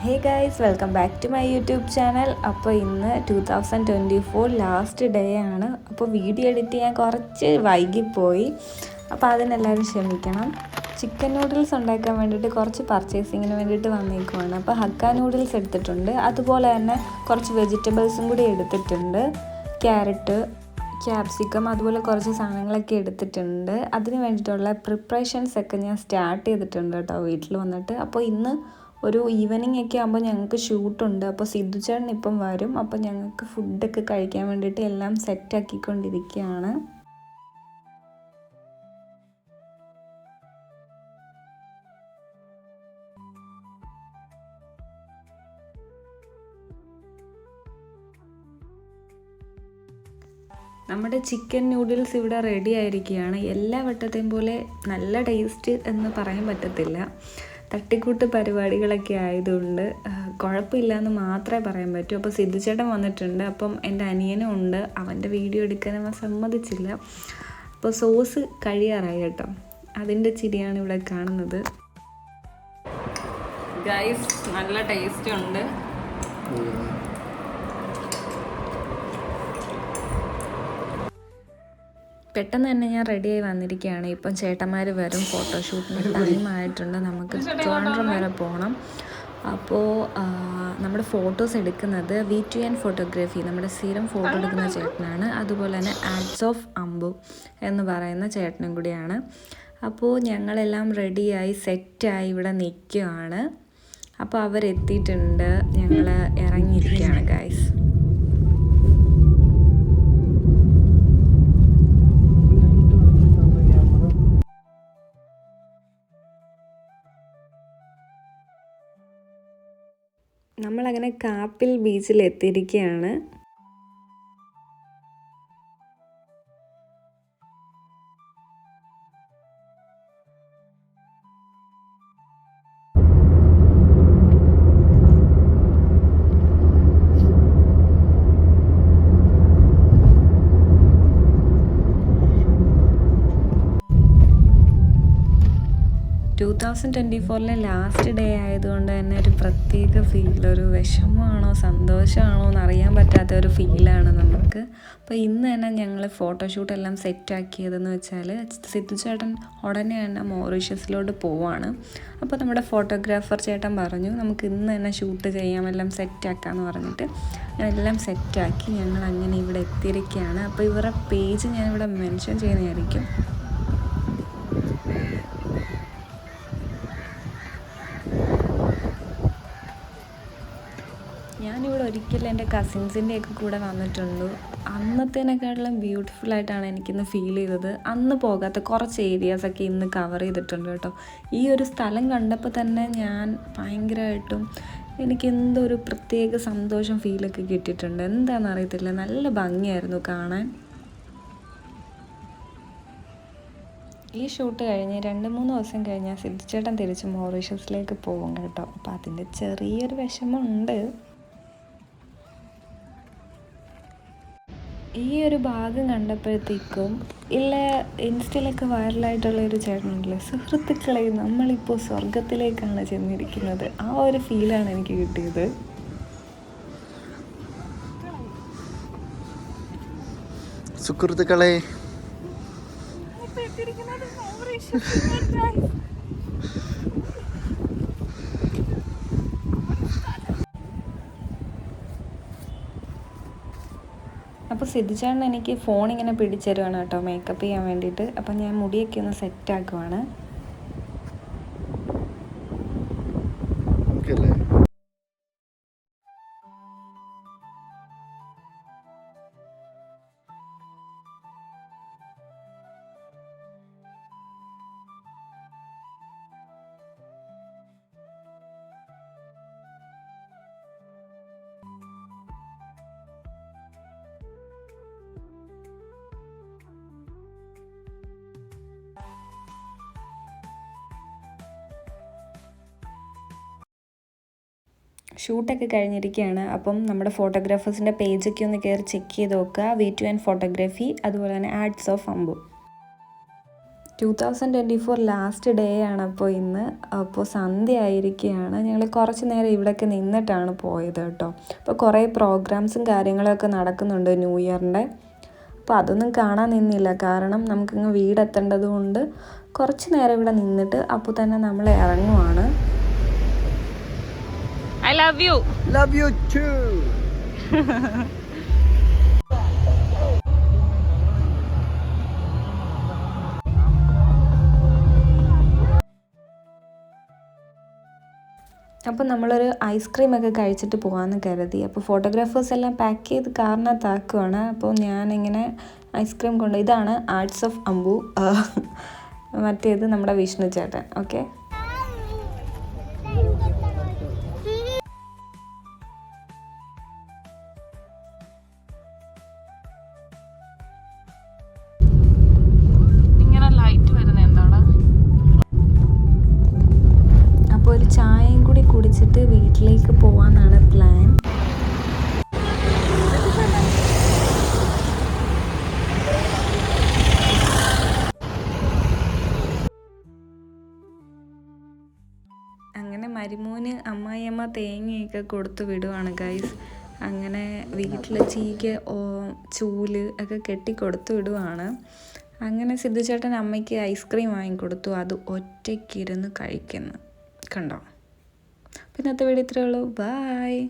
Hey guys welcome back to my YouTube channel അപ്പോൾ ഇന്ന് two thousand twenty four last day ആണ്. അപ്പോൾ video edit ചെയ്യാൻ കുറച്ച് വൈകിപ്പോയി. അപ്പോൾ അതിനെല്ലാവരും ക്ഷമിക്കണം. ചിക്കൻ നൂഡിൽസ് ഉണ്ടാക്കാൻ വേണ്ടിയിട്ട് കുറച്ച് പർച്ചേസിങ്ങിന് വേണ്ടിയിട്ട് വന്നേക്കുവാണ്. അപ്പോൾ ഹക്ക നൂഡിൽസ് എടുത്തിട്ടുണ്ട്. അതുപോലെ തന്നെ കുറച്ച് വെജിറ്റബിൾസും കൂടി എടുത്തിട്ടുണ്ട്. ക്യാരറ്റ് ക്യാപ്സിക്കം അതുപോലെ കുറച്ച് സാധനങ്ങളൊക്കെ എടുത്തിട്ടുണ്ട്. അതിന് വേണ്ടിയിട്ടുള്ള പ്രിപ്പറേഷൻസ് ഒക്കെ ഞാൻ സ്റ്റാർട്ട് ചെയ്തിട്ടുണ്ട് കേട്ടോ വീട്ടിൽ വന്നിട്ട്. അപ്പോൾ ഇന്ന് ഒരു ഈവനിങ് ഒക്കെ ആകുമ്പോൾ ഞങ്ങൾക്ക് ഷൂട്ടുണ്ട് അപ്പോൾ സിദ്ധു ചേട്ടൻ ഇപ്പം വരും. അപ്പോൾ ഞങ്ങൾക്ക് ഫുഡൊക്കെ കഴിക്കാൻ വേണ്ടിയിട്ട് എല്ലാം സെറ്റാക്കിക്കൊണ്ടിരിക്കുകയാണ് നമ്മുടെ ചിക്കൻ നൂഡിൽസ് ഇവിടെ റെഡി ആയിരിക്കുകയാണ്. എല്ലാ വട്ടത്തെയും പോലെ നല്ല ടേസ്റ്റ് എന്ന് പറയാൻ പറ്റത്തില്ല. തട്ടിക്കൂട്ട് പരിപാടികളൊക്കെ ആയതുകൊണ്ട് കുഴപ്പമില്ല എന്ന് മാത്രമേ പറയാൻ പറ്റൂ. അപ്പോൾ സിദ്ധുചേട്ടൻ വന്നിട്ടുണ്ട്. അപ്പം എന്റെ അനിയനും ഉണ്ട്. അവന്റെ വീഡിയോ എടുക്കാൻ അവൻ സമ്മതിച്ചില്ല. അപ്പോൾ സോസ് കഴിയാറായി കേട്ടോ. അതിന്റെ ചിരിയാണ് ഇവിടെ കാണുന്നത്. ഗൈസ് നല്ല ടേസ്റ്റ് ഉണ്ട്. പെട്ടെന്ന് തന്നെ ഞാൻ ആയി വന്നിരിക്കുകയാണ്. ഇപ്പം ചേട്ടന്മാർ വരും ഫോട്ടോഷൂട്ടിന് ടൈം ആയിട്ടുണ്ട്. നമുക്ക് ട്രിവാൻഡ്രം വരെ പോകണം അപ്പോൾ നമ്മുടെ ഫോട്ടോസ് എടുക്കുന്നത് വി ടു എൻ ഫോട്ടോഗ്രാഫി നമ്മുടെ സ്ഥിരം ഫോട്ടോ എടുക്കുന്ന ചേട്ടനാണ്. അതുപോലെ തന്നെ ആഡ്സ് ഓഫ് അമ്പു എന്ന് പറയുന്ന ചേട്ടനും കൂടിയാണ്. അപ്പോൾ ഞങ്ങളെല്ലാം റെഡിയായി സെറ്റായി ഇവിടെ നിൽക്കുകയാണ്. അപ്പോൾ അവരെത്തിയിട്ടുണ്ട്. ഞങ്ങൾ ഇറങ്ങിയിരിക്കുകയാണ് ഗൈസ് നമ്മളങ്ങനെ കാപ്പിൽ ബീച്ചിൽ എത്തിയിരിക്കുകയാണ് ടു തൗസൻഡ് ട്വന്റി ഫോറിലെ ലാസ്റ്റ് ഡേ ആയതുകൊണ്ട് തന്നെ ഒരു പ്രത്യേക ഫീൽ ഒരു വിഷമമാണോ സന്തോഷമാണോ എന്ന് അറിയാൻ പറ്റാത്ത ഒരു ഫീലാണ് നമുക്ക്. അപ്പോൾ ഇന്ന് തന്നെ ഞങ്ങൾ ഫോട്ടോഷൂട്ട് എല്ലാം സെറ്റാക്കിയതെന്ന് വെച്ചാൽ സിദ്ധു ചേട്ടൻ ഉടനെ തന്നെ മോറീഷ്യസിലോട്ട് പോവാണ്. അപ്പോൾ നമ്മുടെ ഫോട്ടോഗ്രാഫർ ചേട്ടൻ പറഞ്ഞു നമുക്ക് ഇന്ന് തന്നെ ഷൂട്ട് ചെയ്യാം എല്ലാം സെറ്റാക്കാമെന്ന് പറഞ്ഞിട്ട്. എല്ലാം സെറ്റാക്കി ഞങ്ങൾ അങ്ങനെ ഇവിടെ എത്തിയിരിക്കുകയാണ്. അപ്പോൾ ഇവരുടെ പേജ് ഞാനിവിടെ മെൻഷൻ ചെയ്യുന്നതായിരിക്കും. ഞാനിവിടെ ഒരിക്കലും എന്റെ കസിൻസിന്റെയൊക്കെ കൂടെ വന്നിട്ടുണ്ട് അന്നത്തേനെക്കാട്ടിലും ബ്യൂട്ടിഫുൾ ആയിട്ടാണ് എനിക്കിന്ന് ഫീൽ ചെയ്തത്. അന്ന് പോകാത്ത കുറച്ച് ഏരിയാസൊക്കെ ഇന്ന് കവർ ചെയ്തിട്ടുണ്ട് കേട്ടോ. ഈ ഒരു സ്ഥലം കണ്ടപ്പോൾ തന്നെ ഞാൻ ഭയങ്കരമായിട്ടും എനിക്ക് എന്തൊരു പ്രത്യേക സന്തോഷം ഫീലൊക്കെ കിട്ടിയിട്ടുണ്ട്. എന്താണെന്ന് അറിയത്തില്ല. നല്ല ഭംഗിയായിരുന്നു കാണാൻ. ഈ ഷൂട്ട് കഴിഞ്ഞ് രണ്ട് മൂന്ന് ദിവസം കഴിഞ്ഞാൽ സിദ്ധിച്ചേട്ടൻ തിരിച്ച് മോറീഷ്യസിലേക്ക് പോകും കേട്ടോ. അപ്പോൾ അതിന്റെ ചെറിയൊരു വിഷമമുണ്ട്. ഈ ഒരു ഭാഗം കണ്ടപ്പോഴത്തേക്കും ഇല്ല ഇൻസ്റ്റയിലൊക്കെ വൈറലായിട്ടുള്ള ഒരു ചേട്ടനുണ്ടല്ലോ സുഹൃത്തുക്കളെ നമ്മളിപ്പോൾ സ്വർഗത്തിലേക്കാണ് ചെന്നിരിക്കുന്നത്. ആ ഒരു ഫീലാണ് എനിക്ക് കിട്ടിയത്. സുഹൃത്തുക്കളെ. അപ്പോൾ സിദ്ധിച്ചേട്ടൻ എനിക്ക് ഫോൺ ഇങ്ങനെ പിടിച്ചു തരുവാണ് കേട്ടോ. മേക്കപ്പ് ചെയ്യാൻ വേണ്ടിയിട്ട്. അപ്പം ഞാൻ മുടിയൊക്കെ ഒന്ന് സെറ്റ് ഷൂട്ടൊക്കെ കഴിഞ്ഞിരിക്കുകയാണ്. അപ്പം നമ്മുടെ ഫോട്ടോഗ്രാഫേഴ്സിന്റെ പേജൊക്കെ ഒന്ന് കയറി ചെക്ക് ചെയ്ത് നോക്കുക. വി ടു ആൻഡ് ഫോട്ടോഗ്രാഫി അതുപോലെ തന്നെ ads of Ambu. Two thousand twenty four last day ആണ് അപ്പോൾ ഇന്ന്. അപ്പോൾ സന്ധ്യ ആയിരിക്കുകയാണ്. ഞങ്ങൾ കുറച്ച് നേരം ഇവിടെയൊക്കെ നിന്നിട്ടാണ് പോയത് കേട്ടോ. അപ്പോൾ കുറേ പ്രോഗ്രാംസും കാര്യങ്ങളൊക്കെ നടക്കുന്നുണ്ട് ന്യൂ ഇയറിന്റെ. അപ്പോൾ അതൊന്നും കാണാൻ നിന്നില്ല. കാരണം നമുക്കിങ്ങ് വീടെത്തേണ്ടത് കൊണ്ട് കുറച്ച് നേരം ഇവിടെ നിന്നിട്ട് അപ്പോൾ തന്നെ നമ്മൾ ഇറങ്ങുവാണ്. I love you Love you too. അപ്പോൾ നമ്മളൊരു ഐസ്ക്രീം ഒക്കെ കഴിച്ചിട്ട് പോകാമെന്ന് കരുതി. അപ്പോൾ ഫോട്ടോഗ്രാഫേഴ്സ് എല്ലാം പാക്ക് ചെയ്ത് കാറിനകത്താക്കുവാണ് അപ്പോൾ ഞാനിങ്ങനെ ഐസ്ക്രീം കൊണ്ട് ഇതാണ് ആർട്സ് ഓഫ് അമ്പു മറ്റേത് നമ്മുടെ വിഷ്ണു ചേട്ടൻ. ഓക്കെ വീട്ടിലേക്ക് പോകാമെന്നാണ് പ്ലാൻ. അങ്ങനെ മരുമോന് അമ്മായിയമ്മ തേങ്ങയൊക്കെ കൊടുത്തു വിടുവാണ് ഗൈസ് അങ്ങനെ വീട്ടിൽ ചീക്ക് ഓ ചൂൽ ഒക്കെ കെട്ടി കൊടുത്തു വിടുവാണ്. അങ്ങനെ സിദ്ധുചേട്ടൻ അമ്മയ്ക്ക് ഐസ്ക്രീം വാങ്ങിക്കൊടുത്തു. അത് ഒറ്റയ്ക്കിരുന്ന് കഴിക്കുന്നു. കണ്ടോ? അപ്പോൾ ഇന്നത്തെ വീഡിയോ ഇത്രയേ ഉള്ളൂ. ബായ്